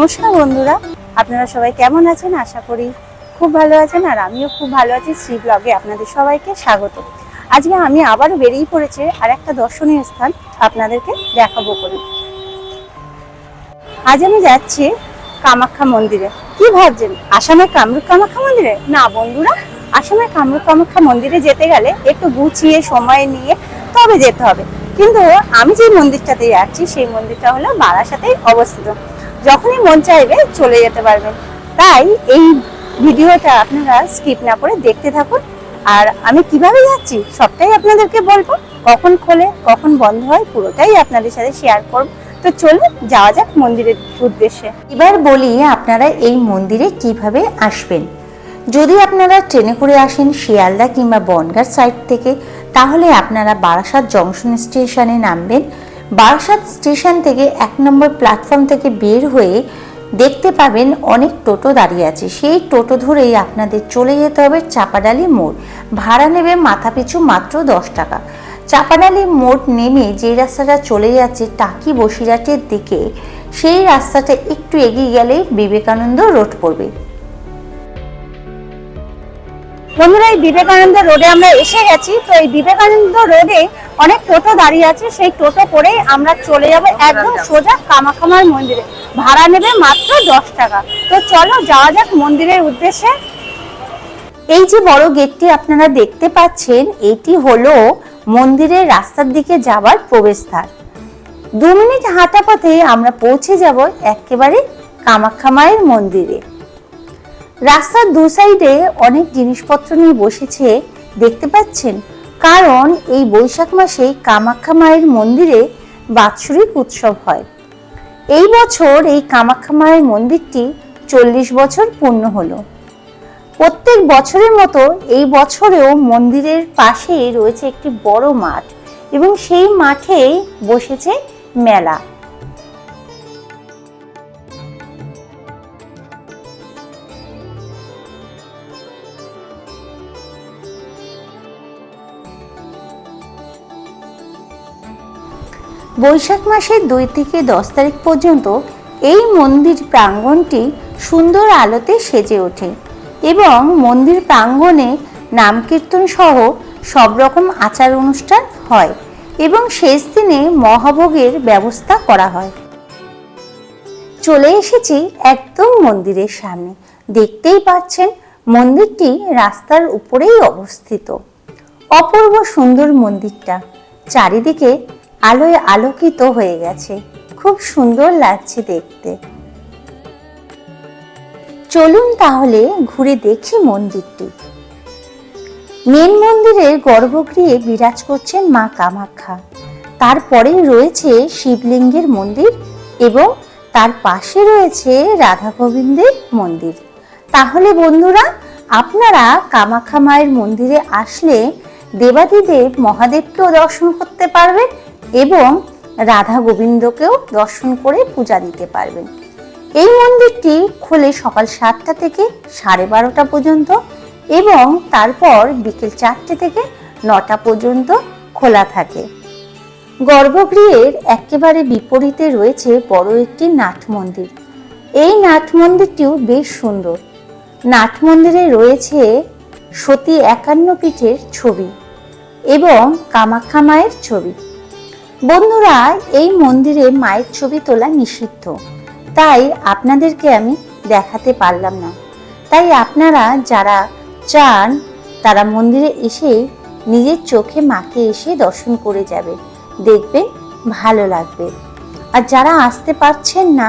নমস্কার বন্ধুরা। আপনারা সবাই কেমন আছেন? আশা করি খুব ভালো আছেন আর আমিও খুব ভালো আছি। শ্রী ব্লগে আপনাদের সবাইকে স্বাগত। আজকে আমি আবারও বেরিয়ে পড়েছে আর একটা দর্শনীয় স্থান আপনাদেরকে দেখাবো করে আজ আমি যাচ্ছি কামাখ্যা মন্দিরে। কি ভাবছেন? আসামের কামরূপ কামাখ্যা মন্দিরে? না বন্ধুরা আসামের কামরূপ কামাখ্যা মন্দিরে যেতে গেলে একটু গুছিয়ে সময় নিয়ে তবে যেতে হবে। কিন্তু আমি যে মন্দিরটাতে যাচ্ছি, সেই মন্দিরটা হলো বারাসাতেই অবস্থিত। যখনই মন চাইবে চলে যেতে পারবেন। তাই এই ভিডিওটা আপনারা স্কিপ না করে দেখতে থাকুন। আর আমি কীভাবে যাচ্ছি সবটাই আপনাদেরকে বলব। কখন খোলে, কখন বন্ধ হয়, পুরোটাই আপনাদের সাথে শেয়ার করব। তো চলুন, যাওয়া যাক মন্দিরের উদ্দেশ্যে। এবার বলি আপনারা এই মন্দিরে কীভাবে আসবেন। যদি আপনারা ট্রেনে করে আসেন শিয়ালদা কিংবা বনগাঁ সাইড থেকে, তাহলে আপনারা বারাসাত জংশন স্টেশনে নামবেন। বারাসাত স্টেশন থেকে এক নম্বর প্ল্যাটফর্ম থেকে বের হয়ে দেখতে পাবেন অনেক টোটো দাঁড়িয়ে আছে। সেই টোটো ধরেই আপনাদের চলে যেতে হবে চাপাডালি মোড়। ভাড়া নেবে মাথাপিছু মাত্র দশ টাকা। চাপাডালি মোড় নেমে যে রাস্তাটা চলে যাচ্ছে টাকি বসিরহাটের দিকে, সেই রাস্তাটা একটু এগিয়ে গেলে বিবেকানন্দ রোড পড়বে। বন্ধুরা, এই বিবেকানন্দ রোডে আমরা এসে গেছি। তো এই বিবেকানন্দ রোডে অনেক টোটো দাঁড়িয়ে আছে। সেই টোটো করেই আমরা চলে যাব একদম সোজা কামাখামার মন্দিরে। ভাড়া নেবে মাত্র দশ টাকা। তো চলো, যাওয়া যাক মন্দিরের উদ্দেশ্যে। এই যে বড় গেটটি আপনারা দেখতে পাচ্ছেন, এটি হলো মন্দিরের রাস্তার দিকে যাওয়ার প্রবেশদ্বার। দু মিনিট হাঁটা পথে আমরা পৌঁছে যাব একেবারে কামাখ্যা মায়ের মন্দিরে। রাস্তার দু সাইডে অনেক জিনিসপত্র নিয়ে বসেছে, দেখতে পাচ্ছেন? কারণ এই বৈশাখ মাসে কামাখ্যা মায়ের মন্দিরে বাৎসরিক উৎসব হয়। এই বছর এই কামাখ্যা মায়ের মন্দিরটি চল্লিশ বছর পূর্ণ হলো। প্রত্যেক বছরের মতো এই বছরেও মন্দিরের পাশেই রয়েছে একটি বড় মাঠ এবং সেই মাঠেই বসেছে মেলা। বৈশাখ মাসের দুই থেকে দশ তারিখ পর্যন্ত এই মন্দির প্রাঙ্গণটি সুন্দর আলোতে সেজে ওঠে এবং মন্দির প্রাঙ্গণে নাম কীর্তন সহ সব রকম আচার অনুষ্ঠান হয় এবং শেষ দিনে মহাভোগের ব্যবস্থা করা হয়। চলে এসেছি একদম মন্দিরের সামনে। দেখতেই পাচ্ছেন মন্দিরটি রাস্তার উপরেই অবস্থিত। অপূর্ব সুন্দর মন্দিরটা। চারিদিকে আলোয় আলোকিত হয়ে গেছে। খুব সুন্দর লাগছে দেখতে। চলুন তাহলে ঘুরে দেখি মন্দিরটি। মেন মন্দিরের গর্ভগৃহে বিরাজ করছেন মা কামাখ্যা। তারপরেই রয়েছে শিবলিঙ্গের মন্দির এবং তার পাশে রয়েছে রাধা গোবিন্দের মন্দির। তাহলে বন্ধুরা, আপনারা কামাখ্যা মায়ের মন্দিরে আসলে দেবাদিদেব মহাদেবকেও দর্শন করতে পারবেন এবং রাধা গোবিন্দকেও দর্শন করে পূজা দিতে পারবেন। এই মন্দিরটি খোলে সকাল সাতটা থেকে সাড়ে বারোটা পর্যন্ত এবং তারপর বিকেল চারটে থেকে নটা পর্যন্ত খোলা থাকে। গর্ভগৃহের একেবারে বিপরীতে রয়েছে বড় একটি নাট মন্দির। এই নাট মন্দিরটিও বেশ সুন্দর। নাট মন্দিরে রয়েছে সতী একান্ন পীঠের ছবি এবং কামাখ্যা মায়ের ছবি। বন্ধুরা, এই মন্দিরে মায়ের ছবি তোলা নিষিদ্ধ। তাই আপনাদেরকে আমি দেখাতে পারলাম না। তাই আপনারা যারা চান, তারা মন্দিরে এসে নিজের চোখে মাকে এসে দর্শন করে যাবে। দেখবেন ভালো লাগবে। আর যারা আসতে পারছেন না,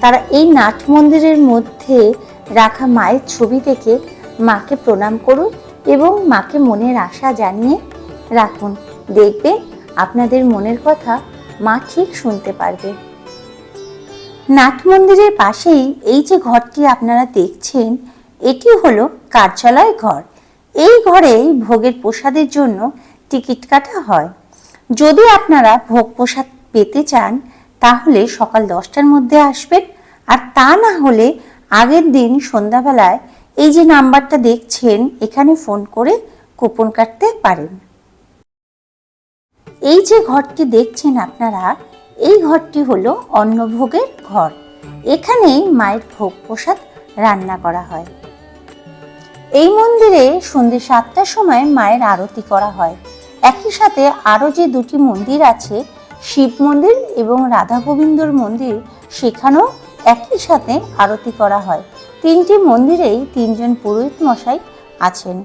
তারা এই নাট মন্দিরের মধ্যে রাখা মায়ের ছবি দেখে মাকে প্রণাম করুন এবং মাকে মনের আশা জানিয়ে রাখুন। দেখবেন আপনাদের মনের কথা মা ঠিক শুনতে পারবে। নাট মন্দিরের পাশেই এই যে ঘরটি আপনারা দেখছেন, এটি হলো কার্যালয় ঘর। এই ঘরেই ভোগের প্রসাদের জন্য টিকিট কাটা হয়। যদি আপনারা ভোগ প্রসাদ পেতে চান, তাহলে সকাল দশটার মধ্যে আসবেন। আর তা না হলে আগের দিন সন্ধ্যাবেলায় এই যে নাম্বারটা দেখছেন, এখানে ফোন করে কুপন কাটতে পারেন। এই যে ঘরটি দেখছেন আপনারা, এই ঘরটি হলো অন্নভোগের ঘর। এখানেই মায়ের ভোগ প্রসাদ রান্না করা হয়। এই মন্দিরে সন্ধ্যে সাতটার সময় মায়ের আরতি করা হয়। একই সাথে আরও যে দুটি মন্দির আছে, শিব মন্দির এবং রাধা গোবিন্দর মন্দির, সেখানেও একই সাথে আরতি করা হয়। তিনটি মন্দিরেই তিনজন পুরোহিত মশাই আছেন।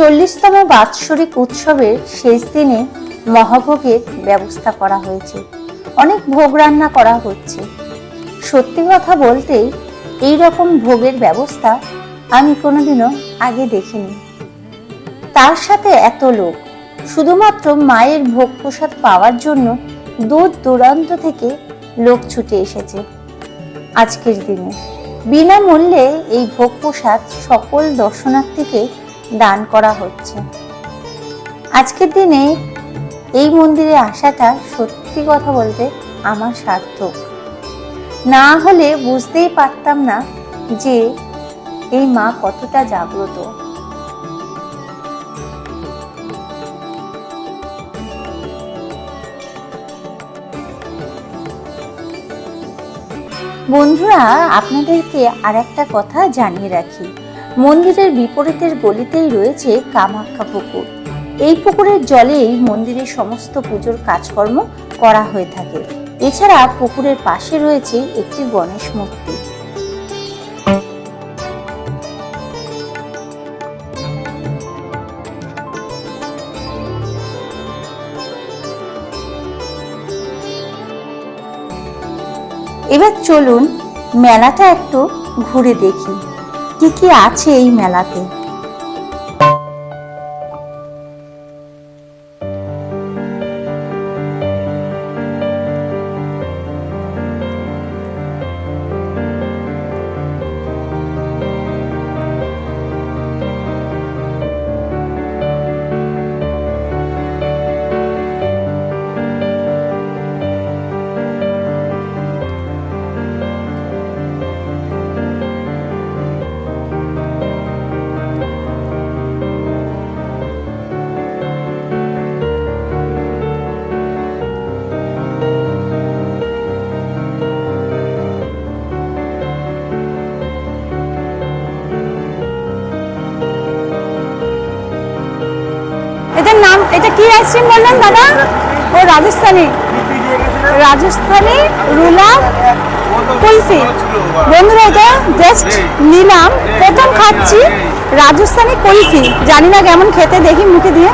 চল্লিশতম বাৎসরিক উৎসবের শেষ দিনে মহাভোগের ব্যবস্থা করা হয়েছে। অনেক ভোগ রান্না করা হচ্ছে। সত্যি কথা বলতে এই রকম ভোগের ব্যবস্থা আমি কোনোদিনও আগে দেখিনি। তার সাথে এত লোক, শুধুমাত্র মায়ের ভোগ প্রসাদ পাওয়ার জন্য দূর দূরান্ত থেকে লোক ছুটে এসেছে। আজকের দিনে বিনামূল্যে এই ভোগ প্রসাদ সকল দর্শনার্থীকে দান করা হচ্ছে। আজকের দিনে এই মন্দিরে আসাটা সত্যি কথা বলতে আমার সার্থক। না হলে বুঝতেই পারতাম না যে এই মা কতটা জাগ্রত। বন্ধুরা, আপনাদেরকে আর একটা কথা জানিয়ে রাখি। মন্দিরের বিপরীতের গলিতেই রয়েছে কামাখ্যা পুকুর। এই পুকুরের জলেই মন্দিরের সমস্ত পুজোর কাজকর্ম করা হয়ে থাকে। এছাড়া পুকুরের পাশে রয়েছে একটি গণেশ মূর্তি। এবার চলুন মেলাটা একটু ঘুরে দেখি। কি কি আছে এই মেলাতে। এটা কি আইসক্রিম বললেন দাদা? ও রাজস্থানি। রাজস্থানি রুলাম কুলফি। বন্ধুরা, এটা জাস্ট নিলাম। প্রথম খাচ্ছি রাজস্থানি কুলফি। জানি না কেমন খেতে, দেখি মুখে দিয়ে।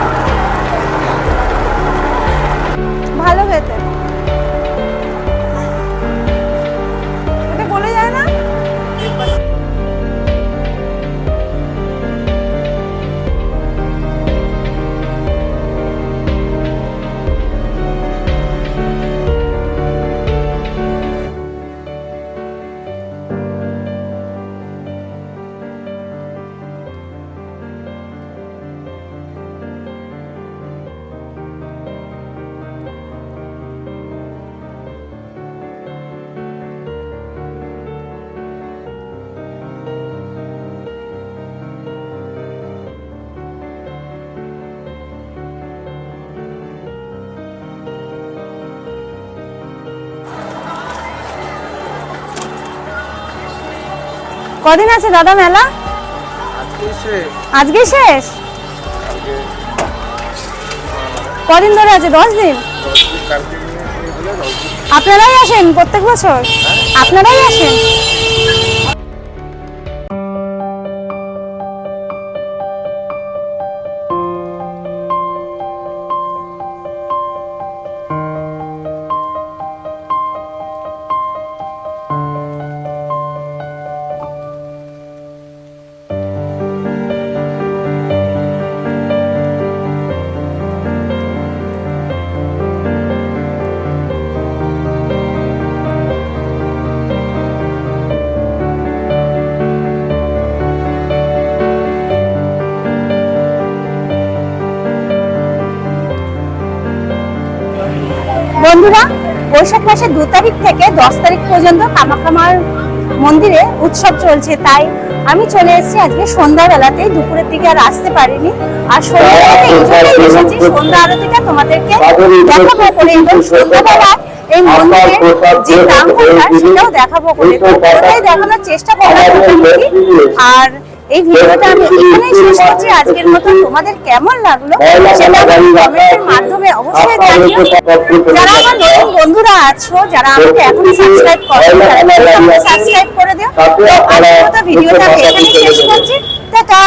কদিন আছে দাদা মেলা? আজকে শেষ। কদিন ধরে আছে? দশ দিন? দশ আপনারাই আসেন প্রত্যেক বছর? আপনারাই আসেন? বন্ধুরা, বৈশাখ মাসের দু তারিখ থেকে দশ তারিখ পর্যন্ত কামাখামার মন্দিরে উৎসব চলছে। তাই আমি চলে এসেছি আজকে সন্ধ্যাবেলাতে, দুপুরের দিকে আর আসতে পারিনি। আর সন্ধ্যাবেলাতে এই জন্যই এসেছি তোমাদেরকে দেখাবো বলে এবং এই মন্দিরের যে নামঘরটা সেটাও দেখাবো তো দেখানোর চেষ্টা করলাম আর এই ভিডিওটা আমি এখানেই শেষ করছি। আজকের মতো তোমাদের কেমন লাগল সেটা কমেন্টের মাধ্যমে অবশ্যই জানিও। যারা আমার নতুন বন্ধুরা আছো যারা আমাকে এখনও সাবস্ক্রাইব করো তারা সাবস্ক্রাইব করে দিও। আজকের মতো ভিডিওটা আমি এখানেই শেষ করছি। টাটা।